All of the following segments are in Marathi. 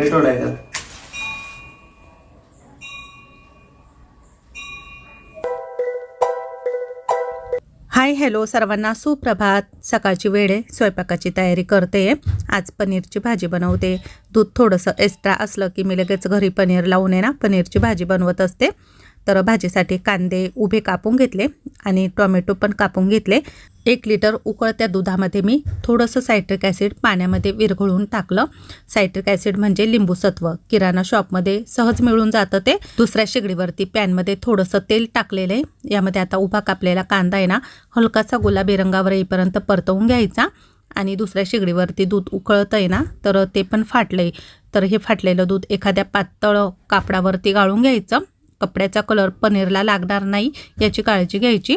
पेट्रोल आहे का हाय हॅलो सर्वांना. सुप्रभात. सकाळची वेळ आहे. स्वयंपाकाची तयारी करते. आज पनीरची भाजी बनवते. दूध थोडंसं एक्स्ट्रा असलं की मी लगेच घरी पनीर लावून आहे ना पनीरची भाजी बनवत असते. तर भाजीसाठी कांदे उभे कापून घेतले आणि टोमॅटो पण कापून घेतले. एक लिटर उकळत्या दुधामध्ये मी थोडंसं सायट्रिक ॲसिड पाण्यामध्ये विरघळून टाकलं. सायट्रिक ॲसिड म्हणजे लिंबूसत्व. किराणा शॉपमध्ये सहज मिळून जातं ते. दुसऱ्या शेगडीवरती पॅनमध्ये थोडंसं तेल टाकलेलं आहे. यामध्ये आता उभा कापलेला कांदा आहे ना हलकासा गुलाबी रंगावर येईपर्यंत परतवून घ्यायचा. आणि दुसऱ्या शेगडीवरती दूध उकळतं आहे ना तर ते पण फाटलं तर हे फाटलेलं दूध एखाद्या पातळ कापडावरती गाळून घ्यायचं. कपड्याचा कलर पनीरला लागणार नाही याची काळजी घ्यायची.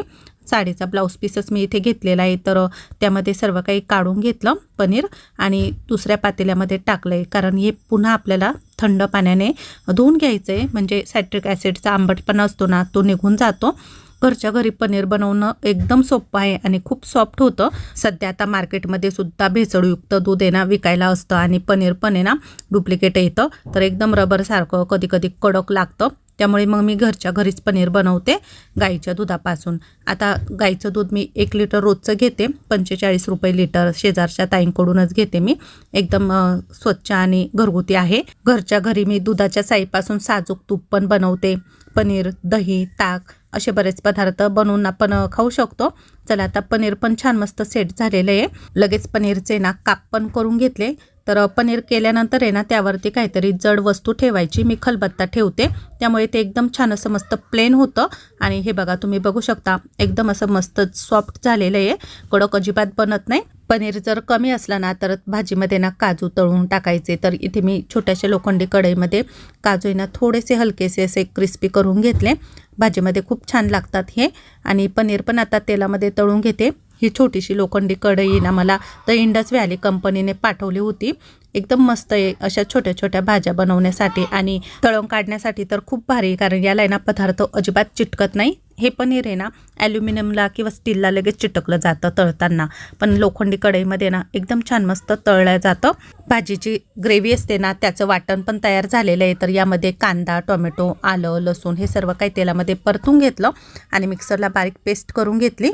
साडीचा ब्लाऊज पीसच मी इथे घेतलेला आहे तर त्यामध्ये सर्व काही काढून घेतलं पनीर आणि दुसऱ्या पातेल्यामध्ये टाकलं आहे कारण हे पुन्हा आपल्याला थंड पाण्याने धुवून घ्यायचं आहे म्हणजे सायट्रिक ॲसिडचा आंबटपणा असतो ना तो निघून जातो. घरच्या घरी पनीर बनवणं एकदम सोपं आहे आणि खूप सॉफ्ट होतं. सध्या आता मार्केटमध्ये सुद्धा भेसळयुक्त दूध आहे ना विकायला असतं आणि पनीर पण आहे ना डुप्लिकेट येतं तर एकदम रबरसारखं कधी कधी कडक लागतं. त्यामुळे मग मी घरच्या घरीच पनीर बनवते गाईच्या दुधापासून. आता गाईचं दूध मी एक लिटर रोजचं घेते पंचेचाळीस रुपये लिटर. शेजारच्या ताईंकडूनच घेते मी. एकदम स्वच्छ आणि घरगुती आहे. घरच्या घरी मी दुधाच्या साईपासून साजूक तूप पण बनवते. पनीर दही ताक असे बरेच पदार्थ बनवून आपण खाऊ शकतो. चला आता पनीर पण छान मस्त सेट झालेलं आहे. लगेच पनीरचे ना काप पण करून घेतले. तर पनीर केल्यानंतर आहे ना त्यावरती काहीतरी जड वस्तू ठेवायची. मी खलबत्ता ठेवते. त्यामुळे ते एकदम छान असं मस्त प्लेन होतं. आणि हे बघा तुम्ही बघू शकता एकदम असं मस्त सॉफ्ट झालेलं आहे. कडक अजिबात बनत नाही. पनीर जर कमी असला ना तर भाजीमध्ये ना काजू तळून टाकायचे. तर इथे मी छोट्याशा लोखंडी कढईमध्ये काजू आहे ना थोडेसे हलकेसे असे क्रिस्पी करून घेतले. भाजीमध्ये खूप छान लागतात हे. आणि पनीर पण आता तेलामध्ये तळून घेते. ही छोटीशी लोखंडी कढई ना मला द इंडस व्हॅली कंपनीने पाठवली होती. एकदम मस्त आहे अशा छोट्या छोट्या भाज्या बनवण्यासाठी आणि तळून काढण्यासाठी तर खूप भारी कारण याला आहे ना पदार्थ अजिबात चिटकत नाही. हे पनीर आहे ना ॲल्युमिनियमला किंवा स्टीलला लगेच चिटकलं जातं तळताना. पण लोखंडी कढईमध्ये ना एकदम छान मस्त तळलं जातं. भाजीची ग्रेव्ही असते ना त्याचं वाटण पण तयार झालेलं आहे. तर यामध्ये कांदा टोमॅटो आलं लसूण हे सर्व काही तेलामध्ये परतून घेतलं आणि मिक्सरला बारीक पेस्ट करून घेतली.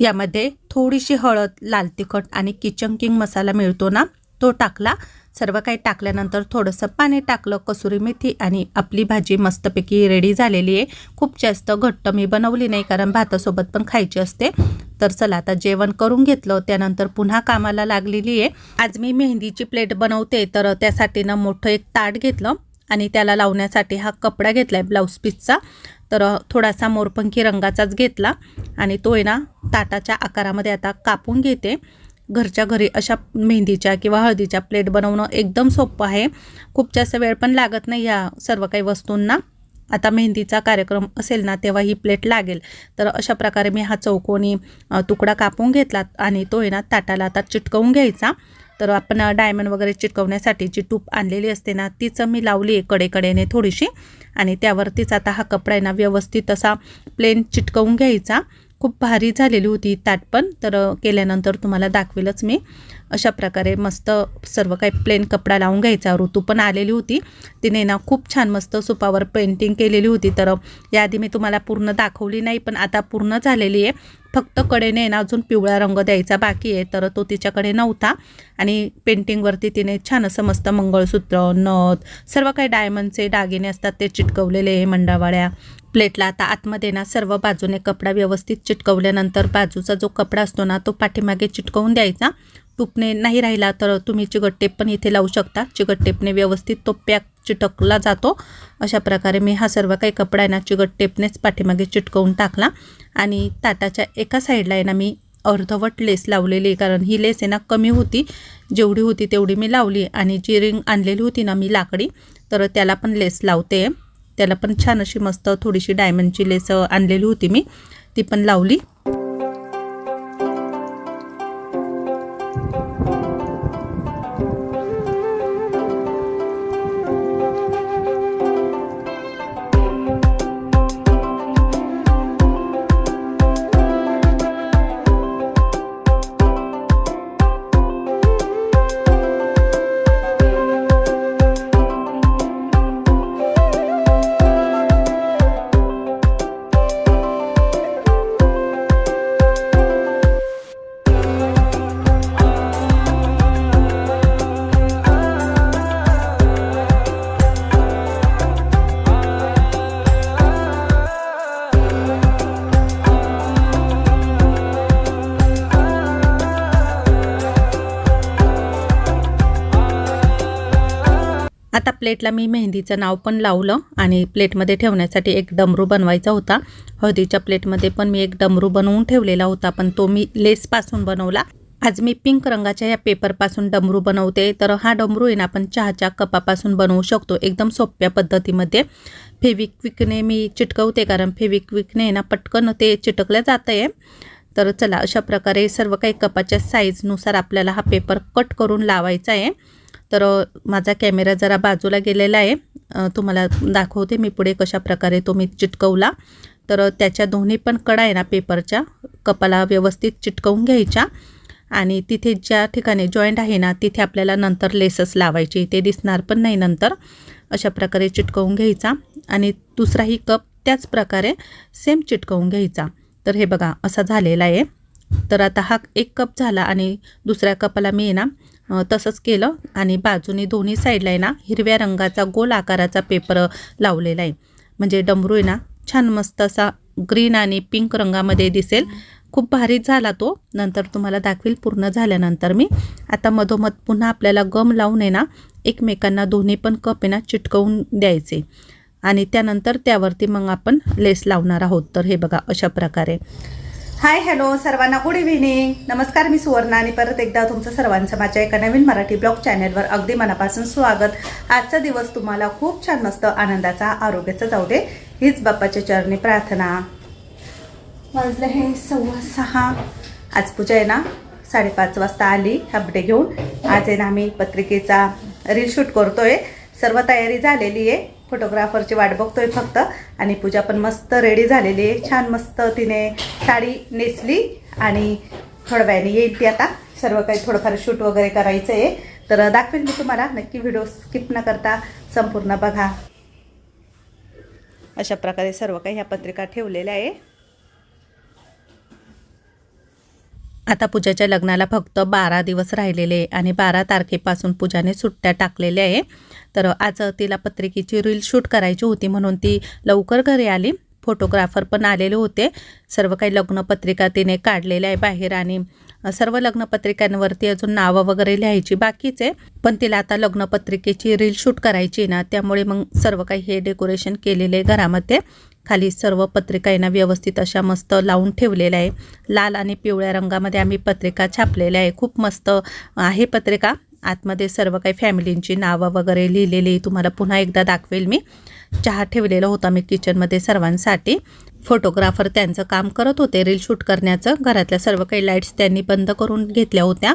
यामध्ये थोडीशी हळद लाल तिखट आणि किचन किंग मसाला मिळतो ना तो टाकला. सर्व काही टाकल्यानंतर थोडंसं पाणी टाकलं कसुरी मेथी आणि आपली भाजी मस्तपैकी रेडी झालेली आहे. खूप जास्त घट्ट मी बनवली नाही कारण भातासोबत पण खायची असते. तर चला आता जेवण करून घेतलं त्यानंतर पुन्हा कामाला लागलेली आहे. आज मी मेहंदीची प्लेट बनवते तर त्यासाठी ना मोठं एक ताट घेतलं. आणि त्याला लावण्यासाठी हा कपडा घेतला आहे ब्लाऊज पीसचा. तर थोडासा मोरपंखी रंगाचाच घेतला आणि तो आहे ना ताटाच्या आकारामध्ये आता कापून घेते. घरच्या घरी अशा मेहंदीच्या किंवा हळदीच्या प्लेट बनवणं एकदम सोपं आहे. खूप जास्त वेळ पण लागत नाही या सर्व काही वस्तूंना. आता मेहंदीचा कार्यक्रम असेल ना तेव्हा ही प्लेट लागेल. तर अशा प्रकारे मी हा चौकोनी तुकडा कापून घेतला आणि तो आहे ना ताटाला आता चिटकवून घ्यायचा. तर आपण डायमंड वगैरे चिटकवण्यासाठी जी टूप आणलेली असते ना तीच मी लावली आहे कडेकडेने थोडीशी. आणि त्यावरतीच आता हा कपडा आहे ना व्यवस्थित असा प्लेन चिटकवून घ्यायचा. खूप भारी झालेली होती ताट पण. तर केल्यानंतर तुम्हाला दाखवेलच मी. अशा प्रकारे मस्त सर्व काही प्लेन कपडा लावून घ्यायचा. ऋतू पण आलेली होती. तिने ना खूप छान मस्त सुपावर पेंटिंग केलेली होती. तर याआधी मी तुम्हाला पूर्ण दाखवली नाही पण आता पूर्ण झालेली आहे. फक्त कडेने ना अजून पिवळा रंग द्यायचा बाकी आहे तर तो तिच्याकडे नव्हता. आणि पेंटिंगवरती तिने छान असं मस्त मंगळसूत्र नथ सर्व काही डायमंडचे दागिने असतात ते चिटकवलेले मंडावाळ्या प्लेटला. आता आतमध्ये ना सर्व बाजूने कपडा व्यवस्थित चिटकवल्यानंतर बाजूचा जो कपडा असतो ना तो पाठीमागे चिटकवून द्यायचा. टुपणे नाही राहिला तर तुम्ही चिकट टेप पण इथे लावू शकता. चिकट टेपने व्यवस्थित तो पॅक चिटकला जातो. अशा प्रकारे मी हा सर्व काही कपडा आहे ना चिकट टेपनेच पाठीमागे चिटकवून टाकला. आणि ताटाच्या एका साईडला आहे ना मी अर्धवट लेस लावलेली आहे. कारण ही लेस आहे ना कमी होती. जेवढी होती तेवढी मी लावली. आणि जी रिंग आणलेली होती ना मी लाकडी तर त्याला पण लेस लावते. त्याला पण छान अशी मस्त थोडीशी डायमंडची लेस आणलेली होती मी. ती पण लावली. आता प्लेटला मी मेहंदीचं नाव पण लावलं आणि प्लेटमध्ये ठेवण्यासाठी एक डमरू बनवायचा होता. हळदीच्या प्लेटमध्ये पण मी एक डमरू बनवून ठेवलेला होता पण तो मी लेसपासून बनवला. आज मी पिंक रंगाच्या या पेपरपासून डमरू बनवते तर हा डमरू आहे ना आपण चहाच्या कपापासून बनवू शकतो एकदम सोप्या पद्धतीमध्ये. फेविक्विकने मी चिटकवते कारण फेविक्विकने ना पटकन ते चिटकल्या जात आहे तर चला अशा प्रकारे सर्व काही कपाच्या साईजनुसार आपल्याला हा पेपर कट करून लावायचा आहे. तर माझा कॅमेरा जरा बाजूला गेलेला आहे. तुम्हाला दाखवते मी पुढे कशा प्रकारे तो मी चिटकवला. तर त्याच्या दोन्ही पण कडा आहे ना पेपरच्या. कपाला व्यवस्थित चिटकवून घ्यायच्या. आणि तिथे ज्या ठिकाणी जॉईंट आहे ना तिथे आपल्याला नंतर लेसस लावायची. ते दिसणार पण नाही नंतर. अशा प्रकारे चिटकवून घ्यायचा. आणि दुसराही कप त्याच प्रकारे सेम चिटकवून घ्यायचा. तर हे बघा असा झालेला आहे. तर आता हा एक कप झाला आणि दुसऱ्या कपाला मी ना तसंच केलं. आणि बाजूने दोन्ही साईडला आहे ना हिरव्या रंगाचा गोल आकाराचा पेपर लावलेला आहे. म्हणजे डमरू आहे ना छान मस्त असा ग्रीन आणि पिंक रंगामध्ये दिसेल. खूप भारी झाला तो. नंतर तुम्हाला दाखवील पूर्ण झाल्यानंतर मी. आता मधोमध पुन्हा आपल्याला गम लावून आहे ना एकमेकांना दोन्ही पण कप आहे ना चिटकवून द्यायचे. आणि त्यानंतर त्यावरती मग आपण लेस लावणार आहोत. तर हे बघा अशा प्रकारे. हाय हॅलो सर्वांना गुड इव्हिनिंग नमस्कार मी सुवर्णा आणि परत एकदा तुमचं सर्वांचं माझ्या एका नवीन मराठी ब्लॉग चॅनलवर अगदी मनापासून स्वागत. आजचा दिवस तुम्हाला खूप छान मस्त आनंदाचा आरोग्याचा जाऊ दे हीच बाप्पाच्या चरणी प्रार्थना. वाजलं हे सव्वा सहा. आज पूजा आहे ना साडेपाच वाजता आली अपडे घेऊन. आज आहे ना आम्ही पत्रिकेचा रील शूट करतोय. सर्व तयारी झालेली आहे. फोटोग्राफरची वाट बघतोय फक्त. आणि पूजा पण मस्त रेडी झालेली आहे. छान मस्त तिने साडी नेसली आणि थोड्या वेळाने येईल ती आता. सर्व काही थोडंफार शूट वगैरे करायचं आहे तर दाखवेन मी तुम्हाला. नक्की व्हिडिओ स्किप न करता संपूर्ण बघा. अशा प्रकारे सर्व काही ह्या पत्रिका ठेवलेल्या आहे. आता पूजाच्या लग्नाला फक्त बारा दिवस राहिलेले आहे आणि बारा तारखेपासून पूजाने सुट्ट्या टाकलेल्या आहे. तर आज तिला पत्रिकेची रील शूट करायची होती म्हणून ती लवकर घरी आली. फोटोग्राफर पण आलेले होते. सर्व काही लग्नपत्रिका तिने काढलेल्या आहे बाहेर आणि सर्व लग्नपत्रिकांवरती अजून नावं वगैरे लिहायची बाकीच आहे. पण तिला आता लग्नपत्रिकेची रील शूट करायची ना त्यामुळे मग सर्व काही हे डेकोरेशन केलेले आहे घरामध्ये. खाली सर्व पत्रिका यांना व्यवस्थित अशा मस्त लावून ठेवलेल्या आहे. लाल आणि पिवळ्या रंगामध्ये आम्ही पत्रिका छापलेल्या आहे. खूप मस्त आहे पत्रिका. आतमध्ये सर्व काही फॅमिलींची नावं वगैरे लिहिलेली तुम्हाला पुन्हा एकदा दाखवेल मी. चहा ठेवलेला होता मी किचनमध्ये सर्वांसाठी. फोटोग्राफर त्यांचं काम करत होते. रील शूट करण्याचं. घरातल्या सर्व काही लाईट्स त्यांनी बंद करून घेतल्या होत्या.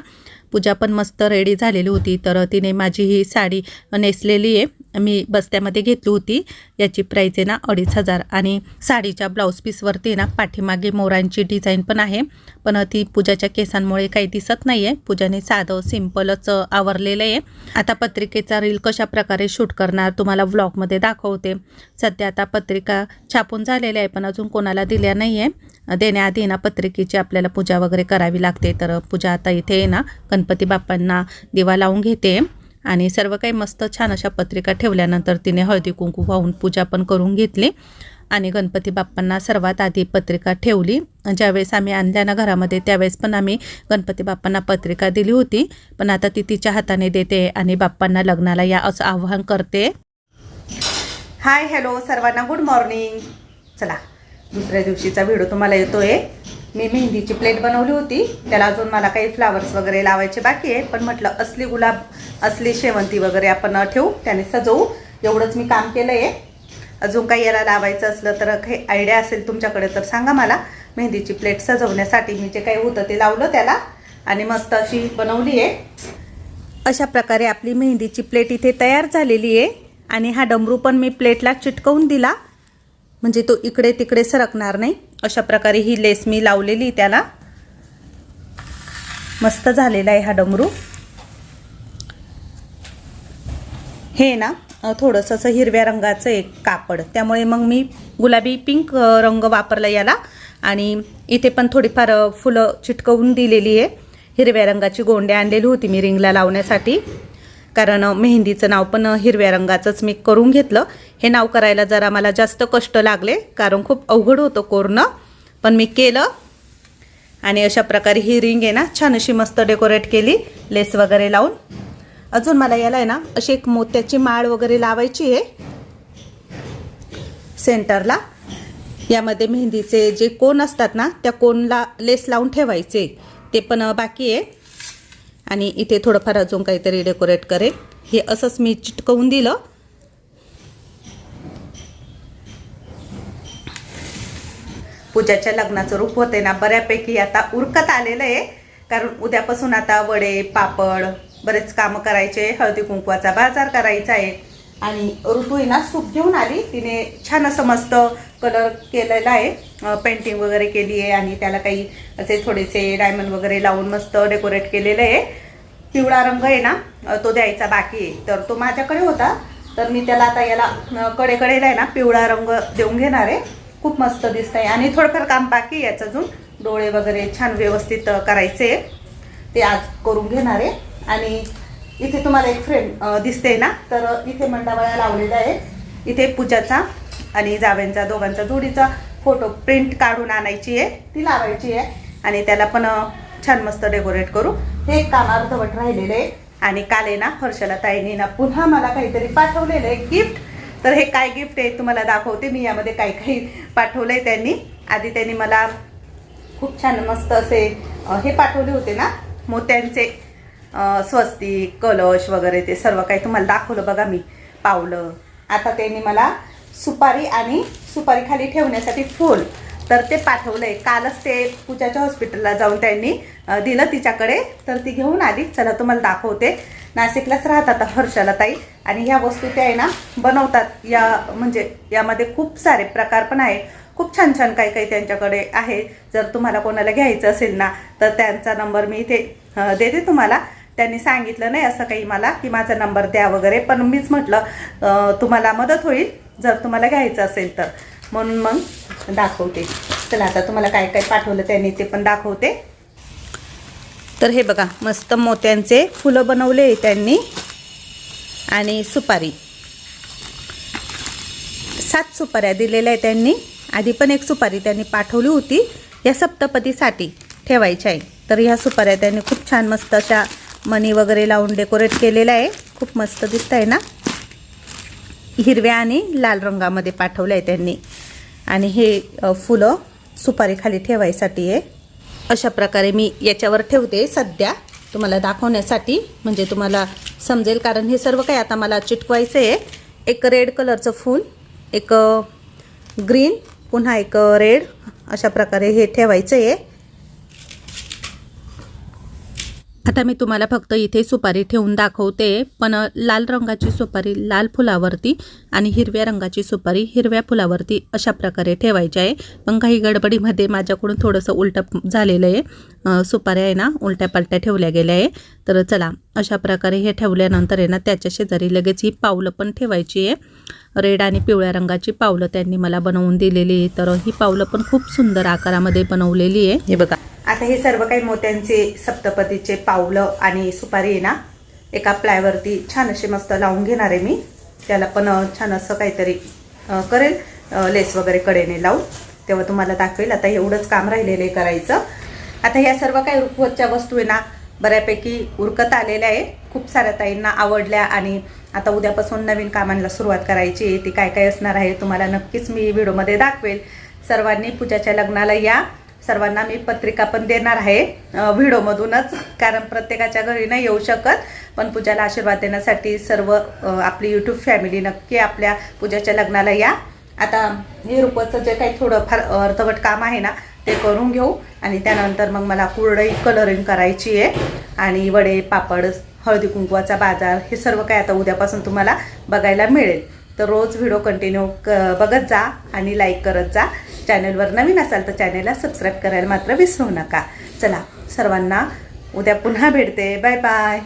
पूजा पण मस्त रेडी झालेली होती. तर तिने माझी ही साडी नेसलेली आहे. मी बस्त्यामध्ये घेतली होती. याची प्राईज आहे ना अडीच हजार. आणि साडीच्या ब्लाऊज पीसवरती ना पाठीमागे मोरांची डिझाईन पण आहे. पण ती पूजाच्या केसांमुळे काही दिसत नाही आहे पूजाने साधं सिम्पलच आवरलेलं आहे. आता पत्रिकेचा रील कशा प्रकारे शूट करणार तुम्हाला व्लॉगमध्ये दाखवते. सध्या आता पत्रिका छापून झालेल्या आहे पण अजून कोणाला दिल्या नाही आहे देण्याआधी ना पत्रिकेची आपल्याला पूजा वगैरे करावी लागते. तर पूजा आता इथे ना गणपती बाप्पांना दिवा लावून घेते. आणि सर्व काही मस्त छान अशा पत्रिका ठेवल्यानंतर तिने हळदी कुंकू वाहून पूजा पण करून घेतली. आणि गणपती बाप्पांना सर्वात आधी पत्रिका ठेवली. ज्यावेळेस आम्ही आणल्या ना घरामध्ये त्यावेळेस पण आम्ही गणपती बाप्पांना पत्रिका दिली होती. पण आता ती तिच्या हाताने देते आणि बाप्पांना लग्नाला या असं आवाहन करते. हाय हॅलो सर्वांना गुड मॉर्निंग. चला दुसऱ्या दिवशीचा व्हिडिओ तुम्हाला येतोय. मी मेहंदीची प्लेट बनवली होती. त्याला अजून मला काही फ्लावर्स वगैरे लावायचे बाकी आहे. पण म्हटलं असली गुलाब असली शेवंती वगैरे आपण ठेवू त्याने सजवू. एवढंच मी काम केलं आहे अजून काही याला लावायचं असलं तर काही आयडिया असेल तुमच्याकडे तर सांगा मला. मेहंदीची प्लेट सजवण्यासाठी मी जे काही होतं ते लावलं त्याला. आणि मस्त अशी बनवली आहे. अशा प्रकारे आपली मेहंदीची प्लेट इथे तयार झालेली आहे. आणि हा डमरू पण मी प्लेटला चिटकवून दिला. म्हणजे तो इकडे तिकडे सरकणार नाही. अशा प्रकारे ही लेस मी लावलेली त्याला. मस्त झालेला आहे हा डमरू. हे ना थोडंसं असं हिरव्या रंगाचं एक कापड. त्यामुळे मग मी गुलाबी पिंक रंग वापरला याला. आणि इथे पण थोडीफार फुलं चिटकवून दिलेली आहे. हिरव्या रंगाची गोंडे आणलेली होती मी रिंगला लावण्यासाठी. कारण मेहंदीचं नाव पण हिरव्या रंगाचंच मी करून घेतलं. हे नाव करायला जरा मला जास्त कष्ट लागले कारण खूप अवघड होतं कोरणं पण मी केलं. आणि अशा प्रकारे ही रिंग आहे ना छान अशी मस्त डेकोरेट केली लेस वगैरे लावून. अजून मला याला आहे ना अशी एक मोत्याची माळ वगैरे लावायची आहे. सेंटरला. यामध्ये मेहंदीचे जे कोण असतात ना त्या कोणला लेस लावून ठेवायचे ते पण बाकी आहे. आणि इथे थोडंफार अजून काहीतरी डेकोरेट करेल हे असंच मी चिटकवून दिलं. पूजाच्या लग्नाचं रूप होते ना बऱ्यापैकी आता उरकत आलेलं आहे. कारण उद्यापासून आता वडे पापड बरेच कामं करायचे. हळदी कुंकवाचा बाजार करायचा आहे. आणि ऋतू ना सूप घेऊन आली. तिने छान असं मस्त कलर केलेला आहे. पेंटिंग वगैरे केली आहे आणि त्याला काही असे थोडेसे डायमंड वगैरे लावून मस्त डेकोरेट केलेलं आहे. पिवळा रंग आहे ना तो द्यायचा बाकी आहे. तर तो माझ्याकडे होता. तर मी त्याला आता याला कडे कडेकडेला आहे ना पिवळा रंग देऊन घेणार आहे. खूप मस्त दिसत आहे आणि थोडंफार काम बाकी आहे याचं अजून. डोळे वगैरे छान व्यवस्थित करायचे आहे. ते आज करून घेणार आहे. आणि इथे तुम्हाला एक फ्रेम दिसते ना तर इथे मंडावळ्या लावलेल्या आहे. इथे पूजाचा आणि जावेंचा दोघांचा जोडीचा फोटो प्रिंट काढून आणायची आहे. ती लावायची आहे. आणि त्याला पण छान मस्त डेकोरेट करू. हे काम अर्धवट राहिलेलं आहे. आणि काल आहे ना हर्षला ताईने ना पुन्हा मला काहीतरी पाठवलेलं आहे गिफ्ट तर हे काय गिफ्ट आहे तुम्हाला दाखवते. मी यामध्ये काही काही पाठवलंय त्यांनी. आधी त्यांनी मला खूप छान मस्त असे हे पाठवले होते ना मोत्यांचे अ, स्वस्तिक कलश वगैरे ते सर्व काही तुम्हाला दाखवलं बघा मी. पावलं. आता त्यांनी मला सुपारी आणि सुपारी खाली ठेवण्यासाठी फूल. तर ते पाठवलं आहे कालच ते पूजाच्या हॉस्पिटलला जाऊन त्यांनी दिलं तिच्याकडे. तर ती घेऊन आली. चला तुम्हाला दाखवते. नाशिकलाच राहतात हर्षाला ताई. आणि ह्या वस्तू त्या आहे ना बनवतात. या म्हणजे यामध्ये खूप सारे प्रकार पण आहे. खूप छान छान काही काही त्यांच्याकडे आहे. जर तुम्हाला कोणाला घ्यायचं असेल ना तर त्यांचा नंबर मी इथे देते तुम्हाला. त्यांनी सांगितलं नाही असं काही मला की माझा नंबर द्या वगैरे. पण मीच म्हटलं तुम्हाला मदत होईल. जर तुम्हाला घ्यायचं असेल तर. म्हणून मग दाखवते. चला आता तुम्हाला काय काय पाठवलं त्यांनी ते पण दाखवते. तर हे बघा मस्त मोत्यांचे फुलं बनवले त्यांनी. आणि सुपारी. सात सुपाऱ्या दिलेल्या आहे त्यांनी. आधी पण एक सुपारी त्यांनी पाठवली होती. या सप्तपदीसाठी ठेवायच्या आहे. तर ह्या सुपाऱ्या त्यांनी खूप छान मस्त अशा मनी वगैरे लावून डेकोरेट केलेलं आहे. खूप मस्त दिसत आहे ना? हिरव्या आणि लाल रंगामध्ये पाठवलं आहे त्यांनी. आणि हे फुलं सुपारीखाली ठेवायसाठी आहे. अशा प्रकारे मी याच्यावर ठेवते सध्या. तुम्हाला दाखवण्यासाठी म्हणजे तुम्हाला समजेल कारण हे सर्व काही आता मला चिटकवायचं आहे. एक रेड कलरचं फूल एक ग्रीन पुन्हा एक रेड अशा प्रकारे हे ठेवायचं आहे. आता मी तुम्हाला फक्त इथे सुपारी ठेवून दाखवते. पण लाल रंगाची सुपारी लाल फुलावरती आणि हिरव्या रंगाची सुपारी हिरव्या फुलावरती अशा प्रकारे ठेवायची आहे. पण काही गडबडीमध्ये माझ्याकडून थोडंसं उलटं झालेलं आहे. सुपाऱ्या आहे ना उलट्या पालट्या ठेवल्या गेल्या आहे. तर चला अशा प्रकारे हे ठेवल्यानंतर आहे ना त्याच्या शेजारी लगेच ही पावलं पण ठेवायची आहे. रेड आणि पिवळ्या रंगाची पावलं त्यांनी मला बनवून दिलेली तर ही पावलं पण खूप सुंदर आकारामध्ये बनवलेली आहे. हे बघा. आता हे सर्व काही मोत्यांचे सप्तपदीचे पावलं आणि सुपारी आहे ना एका प्लायवरती छान असे मस्त लावून घेणार आहे मी. त्याला पण छान असं काहीतरी करेल लेस वगैरे कडेने लावून. तेव्हा तुम्हाला दाखवेल. आता एवढंच काम राहिलेलं आहे करायचं. आता ह्या सर्व काही रुखवतच्या वस्तू आहे ना बऱ्यापैकी उरकत आलेल्या आहे. खूप साऱ्या ताईंना आवडल्या आणि आता उद्यापासून नवीन कामांना सुरुवात करायची आहे. ती काय काय असणार आहे तुम्हाला नक्कीच मी व्हिडिओमध्ये दाखवेल. सर्वांनी पूजाच्या लग्नाला या. सर्वांना मी पत्रिका पण देणार आहे व्हिडिओमधूनच कारण प्रत्येकाच्या घरी नाही येऊ शकत. पण पूजाला आशीर्वाद देण्यासाठी सर्व आपली यूट्यूब फॅमिली नक्की आपल्या पूजाच्या लग्नाला या. आता हे रुपचं जे काही थोडं फार अर्धवट काम आहे ना ते करून घेऊ. आणि त्यानंतर मग मला कुरडई कलरिंग करायची आहे. आणि वडे पापड हळदी कुंकवाचा बाजार हे सर्व काय आता उद्यापासून तुम्हाला बघायला मिळेल. तर रोज व्हिडिओ कंटिन्यू क बघत जा आणि लाईक करत जा. चॅनलवर नवीन असाल तर चॅनलला सबस्क्राईब करायला मात्र विसरू नका. चला सर्वांना उद्या पुन्हा भेटते. Bye bye.